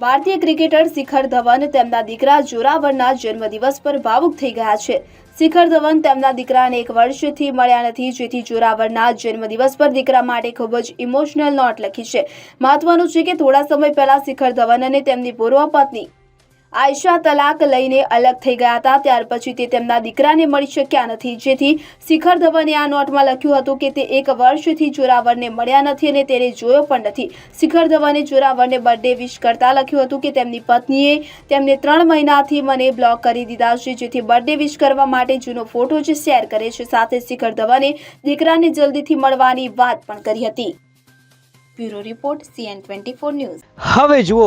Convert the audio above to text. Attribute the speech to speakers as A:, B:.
A: ભારતીય ક્રિકેટર શિખર ધવન તેમના દીકરા જોરાવરના જન્મદિવસ પર ભાવુક થઈ ગયા છે. શિખર ધવન તેમના દીકરાને એક વર્ષથી મળ્યા નથી, જેથી જોરાવરના જન્મદિવસ પર દીકરા માટે ખૂબ જ ઇમોશનલ નોટ લખી છે. મહત્વનું છે કે થોડા સમય પહેલા શિખર ધવન અને તેમની પૂર્વ પત્ની આયશા તલાક લઈને અલગ થઈ ગયા હતા. ત્યાર પછી તે તેમના દીકરાને મળી શક્યા નથી. જેથી શિખર ધવને આ નોટમાં લખ્યું હતું કે તે એક વર્ષથી જોરાવરને મળ્યા નથી અને તેને જોયો પણ નથી. શિખર ધવને જોરાવરને બર્થડે વિશ કરતા લખ્યું હતું કે તેમની પત્નીએ તેમને ત્રણ મહિનાથી મને બ્લોક કરી દીધા છે, જેથી બર્થડે વિશ કરવા માટે જૂનો ફોટો જે શેર કરે છે. સાથે શિખર ધવને દીકરાને જલ્દીથી મળવાની વાત પણ કરી હતી. Bureau report CN twenty news.
B: હવે જુઓ